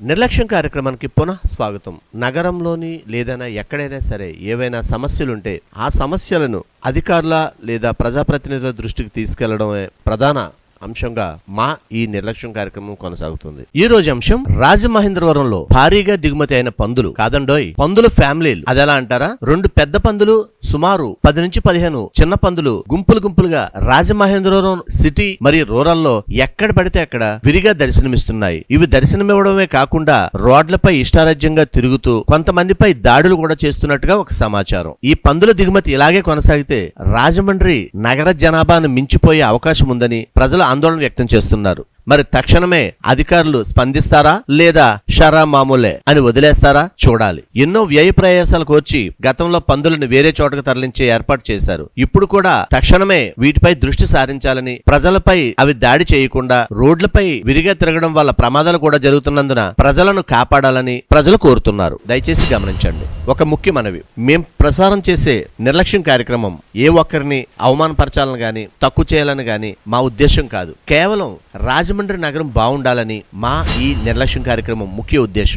నిర్లక్ష్యం కార్యక్రమానికి పునః స్వాగతం. నగరంలోని లేదైనా ఎక్కడైనా సరే ఏవైనా సమస్యలుంటే ఆ సమస్యలను అధికారుల లేదా ప్రజాప్రతినిధుల దృష్టికి తీసుకెళ్ళడమే ప్రధాన అంశంగా మా ఈ నిర్లక్ష్యం కార్యక్రమం కొనసాగుతుంది. ఈ రోజు అంశం రాజమహేంద్రవరంలో భారీగా దిగుమతి అయిన పందులు కాదండోయ్ పందుల ఫ్యామిలీలు. అదెలా అంటారా? రెండు పెద్ద పందులు సుమారు పది నుంచి పదిహేను చిన్న పందులు గుంపులు గుంపులుగా రాజమహేంద్రవరం సిటీ మరియు రూరల్లో ఎక్కడ పడితే అక్కడ విరిగా దర్శనమిస్తున్నాయి. ఇవి దర్శనమివ్వడమే కాకుండా రోడ్లపై ఇష్టారాజ్యంగా తిరుగుతూ కొంతమందిపై దాడులు కూడా చేస్తున్నట్టుగా ఒక సమాచారం. ఈ పందుల దిగుమతి ఇలాగే కొనసాగితే రాజమండ్రి నగర జనాభాను మించిపోయే అవకాశం ఉందని ప్రజలు ఆందోళన వ్యక్తం చేస్తున్నారు. మరి తక్షణమే అధికారులు స్పందిస్తారా లేదా షరా మామూలే అని వదిలేస్తారా? చూడాలి. ఎన్నో వ్యయ ప్రయాసాలకు వచ్చి గతంలో పందులను వేరే చోటకు తరలించే ఏర్పాటు చేశారు. ఇప్పుడు కూడా తక్షణమే వీటిపై దృష్టి సారించాలని ప్రజలపై అవి దాడి చేయకుండా రోడ్లపై విరిగా తిరగడం వల్ల ప్రమాదాలు కూడా జరుగుతున్నందున ప్రజలను కాపాడాలని ప్రజలు కోరుతున్నారు. దయచేసి గమనించండి. ఒక ముఖ్య మనవి. మేం ప్రసారం చేసే నిర్లక్ష్యం కార్యక్రమం ఏ ఒక్కరిని అవమానపరచాలని గాని తక్కువ చేయాలని గాని మా ఉద్దేశం కాదు. కేవలం రాజ రాజమండ్రి నగరం బాగుండాలని మా ఈ నిర్లక్ష్యం కార్యక్రమం ముఖ్య ఉద్దేశం.